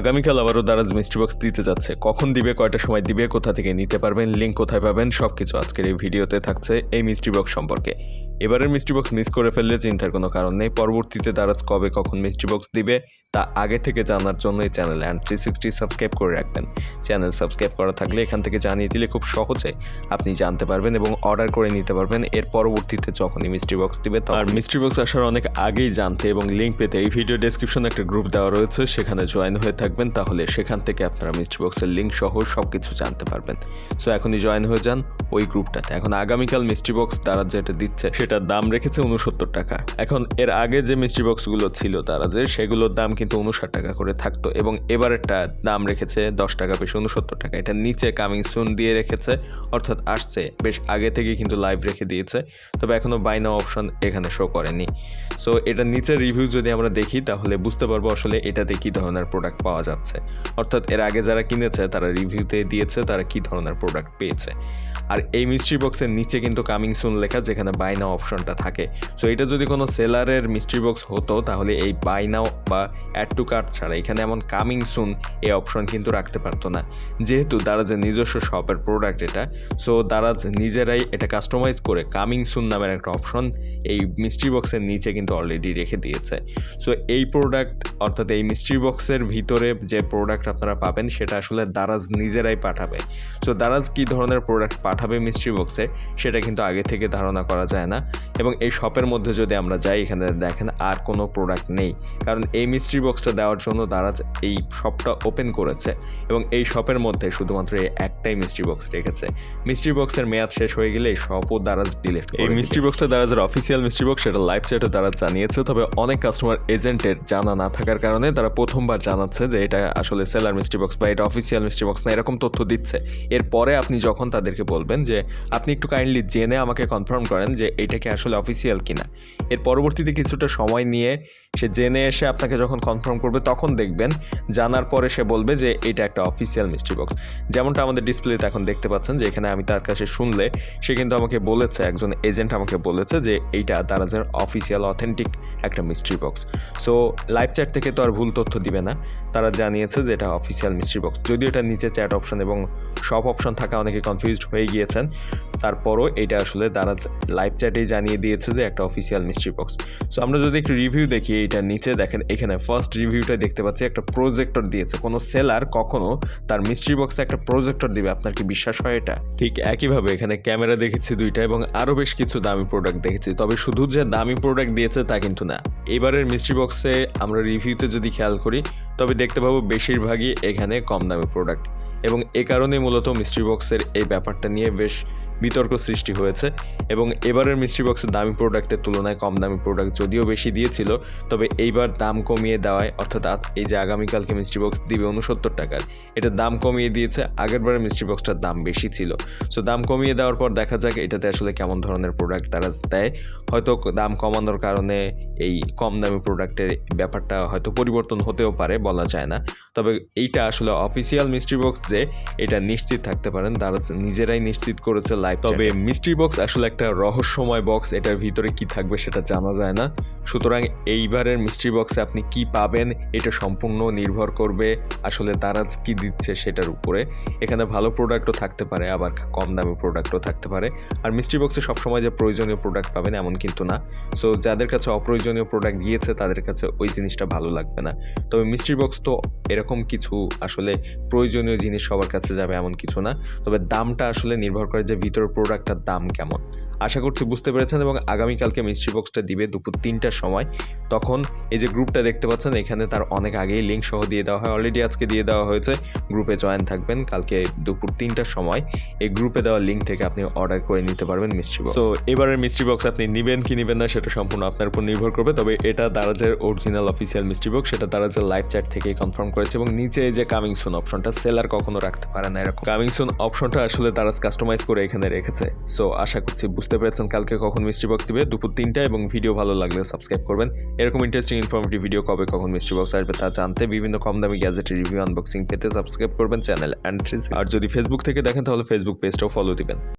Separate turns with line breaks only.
আগামীকাল আবারও Daraz mystery box দিতে যাচ্ছে। কখন দিবে, কয়টা সময় দিবে, কোথা থেকে নিতে পারবেন লিঙ্ক কোথায় পাবেন সব কিছু আজকের এই ভিডিওতে থাকছে এই মিস্ট্রি বক্স সম্পর্কে। এবারের মিস্ট্রি বক্স মিস করে ফেললে চিন্তার কোনো কারণ নেই। পরবর্তীতে দারাজ কবে কখন মিস্ট্রি বক্স দিবে, তা আগে থেকে জানার জন্য এই channel and three sixty subscribe করে রাখবেন। চ্যানেল সাবস্ক্রাইব করা থাকলে এখান থেকে জানিয়ে দিলে খুব সহজে আপনি জানতে পারবেন এবং অর্ডার করে নিতে পারবেন। এর পরবর্তীতে যখনই মিস্ট্রি বক্স দিবে আর মিস্ট্রি বক্স আসার অনেক আগেই জানতে এবং লিঙ্ক পেতে এই ভিডিও ডেসক্রিপশনে একটা গ্রুপ দেওয়া রয়েছে, সেখানে জয়েন হয়ে থাকবেন। তাহলে সেখান থেকে আপনারা মিস্ট্রি বক্সের লিঙ্ক সহ সব কিছু জানতে পারবেন। সো এখনই জয়েন হয়ে যান ওই গ্রুপটাতে এখন আগামীকাল মিস্ট্রি বক্স তারা যেটা দিচ্ছে সেটার দাম রেখেছে উনসত্তর টাকা। এখন এর আগে যে মিস্ট্রি বক্সগুলো ছিল তারা যে, সেগুলোর দাম কিন্তু উনষাট টাকা করে থাকতো এবং এবারেরটা দাম রেখেছে দশ টাকা বেশি উনসত্তর টাকা। এটা নিচে কামিং সুন দিয়ে রেখেছে, অর্থাৎ আসছে, বেশ আগে থেকে কিন্তু লাইভ রেখে দিয়েছে। তবে এখনও বাইনা অপশন এখানে শো করেনি। সো এটা নিচের রিভিউ যদি আমরা দেখি, তাহলে বুঝতে পারব আসলে এটাতে কী ধরনের প্রোডাক্ট পাওয়া যাচ্ছে। অর্থাৎ এর আগে যারা কিনেছে, তারা রিভিউতে দিয়েছে, তারা কী ধরনের প্রোডাক্ট পেয়েছে। আর এই মিস্ট্রি বক্সের নিচে কিন্তু কামিং সুন লেখা, যেখানে বাই নাও অপশনটা থাকে। সো এটা যদি কোনো সেলারের মিস্ট্রি বক্স হতো, তাহলে এই বাই নাও বা অ্যাড টু কার্ট ছাড়া এখানে এমন কামিং সুন এই অপশন কিন্তু রাখতে পারতো না। যেহেতু দারাজের নিজস্ব শপের প্রোডাক্ট এটা সো দারাজ নিজেরাই এটা কাস্টমাইজ করে কামিং সুন নামের একটা অপশন এই মিস্ট্রি বক্সের নিচে কিন্তু অলরেডি রেখে দিয়েছে। সো এই প্রোডাক্ট অর্থাৎ এই মিস্ট্রি বক্সের ভিতরে যে প্রোডাক্ট আপনারা পাবেন, সেটা আসলে দারাজ নিজেরাই পাঠাবে। সো দারাজ কী ধরনের প্রোডাক্ট পাঠাবে মিস্ট্রি বক্সে সেটা কিন্তু আগে থেকে ধারণা করা যায় না। এবং এই শপের মধ্যে যদি আমরা যাই এখানে দেখেন আর কোনো প্রোডাক্ট নেই। কারণ এই মিস্ট্রি বক্সটা দেওয়ার জন্য দারাজ এই শপটা ওপেন করেছে এবং এই শপের মধ্যে শুধুমাত্র এই একটাই মিস্ট্রি বক্স রেখেছে। মিস্ট্রি বক্সের মেয়াদ শেষ হয়ে গেলে এই শপও দারাজ ডিলেট এই মিস্ট্রি বক্সটা দারাজের অফিসিয়াল মিস্ট্রি বক্স সেটা লাইভ চ্যাটে তারা জানিয়েছে তবে অনেক কাস্টমার এজেন্টের জানা না থাকার কারণে তারা প্রথমবার জানাচ্ছে যে এটা আসলে সেলার মিস্ট্রি বক্স বা এটা অফিসিয়াল মিস্ট্রি বক্স না এরকম তথ্য দিচ্ছে। এরপরে আপনি যখন তাদেরকে বলবেন যে আপনি একটু কাইন্ডলি জেনে আমাকে কনফার্ম করেন যে এটা কি আসলে অফিসিয়াল কিনা। এর পরবর্তীতে কিছুটা সময় নিয়ে সে জেনে এসে আপনাকে যখন কনফার্ম করবে, তখন দেখবেন, জানার পরে সে বলবে যে, এটা একটা অফিসিয়াল মিস্ট্রি বক্স যেমনটা আমাদের ডিসপ্লেতে এখন দেখতে পাচ্ছেন যে, এখানে আমি তার কাছে শুনলে সে কিন্তু আমাকে বলেছে, একজন এজেন্ট আমাকে বলেছে যে, এইটা দারাজের অফিসিয়াল অথেন্টিক একটা mystery box so live chat থেকে তো আর ভুল তথ্য দিবে না। তারা জানিয়েছে যে, এটা অফিসিয়াল মিস্ট্রি বক্স যদিও এটা নিচে চ্যাট অপশন এবং সব অপশন থাকা অনেকে কনফিউজড হয়ে গিয়েছেন, তারপরও এটা আসলে দারাজ লাইভ চ্যাটেই জানিয়ে দিয়েছে যে একটা অফিসিয়াল মিস্ট্রি বক্স সো আমরা যদি একটু রিভিউ দেখি এটার নিচে দেখেন, এখানে ফার্স্ট রিভিউটা দেখতে পাচ্ছি, একটা প্রজেক্টর দিয়েছে। কোনো সেলার কখনো তার মিস্ট্রি বক্সে একটা প্রজেক্টর দিবে? আপনার কি বিশ্বাস হয় এটা? ঠিক একইভাবে এখানে ক্যামেরা দেখেছি দুইটা এবং আরও বেশ কিছু দামি প্রোডাক্ট দেখেছি। তবে শুধু যে দামি প্রোডাক্ট দিয়েছে তা কিন্তু না। এবারের মিস্ট্রি বক্সে আমরা রিভিউতে যদি খেয়াল করি, তবে দেখতে পাবো বেশিরভাগই এখানে কম দামি প্রোডাক্ট এবং এ কারণে মূলত মিস্ট্রি বক্সের এই ব্যাপারটা নিয়ে বেশ বিতর্ক সৃষ্টি হয়েছে এবং এবারের মিস্ট্রি বক্সের দামি প্রোডাক্টের তুলনায় কম দামি প্রোডাক্ট যদিও বেশি দিয়েছিল, তবে এইবার দাম কমিয়ে দেওয়ায়, অর্থাৎ এই যে আগামীকালকে মিস্ট্রি বক্স দিবে উনসত্তর টাকার এটা দাম কমিয়ে দিয়েছে, আগেরবারের মিস্ট্রি বক্সটার দাম বেশি ছিল। সো দাম কমিয়ে দেওয়ার পর দেখা যাক এটাতে আসলে কেমন ধরনের প্রোডাক্ট তারা দেয়। হয়তো দাম কমানোর কারণে এই কম দামি প্রোডাক্টের ব্যাপারটা হয়তো পরিবর্তন হতেও পারে, বলা যায় না। তবে এইটা আসলে অফিসিয়াল মিস্ট্রি বক্স যে, এটা নিশ্চিত থাকতে পারেন, তারা নিজেরাই নিশ্চিত করেছে লাইভ তবে মিস্ট্রি বক্স আসলে একটা রহস্যময় বক্স এটার ভিতরে কি থাকবে সেটা জানা যায় না। সুতরাং এইবারের মিস্ট্রি বক্সে আপনি কি পাবেন এটা সম্পূর্ণ নির্ভর করবে আসলে তারা কি দিচ্ছে সেটার উপরে। এখানে ভালো প্রোডাক্টও থাকতে পারে আবার কম দামি প্রোডাক্টও থাকতে পারে। আর মিস্ট্রি বক্সে সবসময় যে প্রয়োজনীয় প্রোডাক্ট পাবেন এমন কিন্তু না। সো যাদের কাছে অপ্রয়োজনীয় প্রোডাক্ট গিয়েছে তাদের কাছে ওই জিনিসটা ভালো লাগবে না। তবে মিস্ট্রি বক্স তো এরকম কিছু আসলে প্রয়োজনীয় জিনিস সবার কাছে যাবে এমন কিছু না। তবে দামটা আসলে নির্ভর করে যে ভিতরের প্রোডাক্টটার দাম কেমন? আশা করছি বুঝতে পেরেছেন এবং আগামীকালকে মিস্ট্রি বক্সটা দিবে দুপুর তিনটার সময়। তখন এই যে গ্রুপটা দেখতে পাচ্ছেন এখানে তার অনেক আগেই লিঙ্ক সহ দিয়ে দেওয়া হয়। অলরেডি আজকে দিয়ে দেওয়া হয়েছে। গ্রুপে জয়েন থাকবেন কালকে দুপুর তিনটার সময়। এই গ্রুপে দেওয়া লিঙ্ক থেকে আপনি অর্ডার করে নিতে পারবেন মিস্ট্রি বক্স সো এবারের মিস্ট্রি বক্স আপনি নেবেন কি নেবেন না সেটা সম্পূর্ণ আপনার উপর নির্ভর করবে। তবে এটা দারাজের অরিজিনাল অফিসিয়াল মিস্ট্রি বক্স সেটা দারাজের লাইভ চ্যাট থেকেই কনফার্ম করেছে এবং নিচে এই যে কামিং সুন অপশনটা সেলার কখনো রাখতে পারে না এরকম। কামিং সুন অপশনটা আসলে দারাজ কাস্টমাইজ করে এখানে রেখেছে। সো আশা করছি বুঝতে পেরেছেন কালকে কখন মিস্ট্রি বক্স দিবে। দুপুর তিনটা এবং ভিডিও ভালো লাগলে সাবস্ক্রাইব করবেন। এরকম ইন্টারেস্টিং ইনফরমেটিভ ভিডিও কবে, কখন মিস্ট্রি বক্স আসবে তা জানতে বিভিন্ন কম দামি গ্যাজেটের রিভিউ আনবক্সিং পেতে সাবস্ক্রাইব করবেন চ্যানেল অ্যান্ড থ্রি আর যদি ফেসবুক থেকে দেখেন তাহলে ফেসবুক পেজটাও ফলো দিবেন।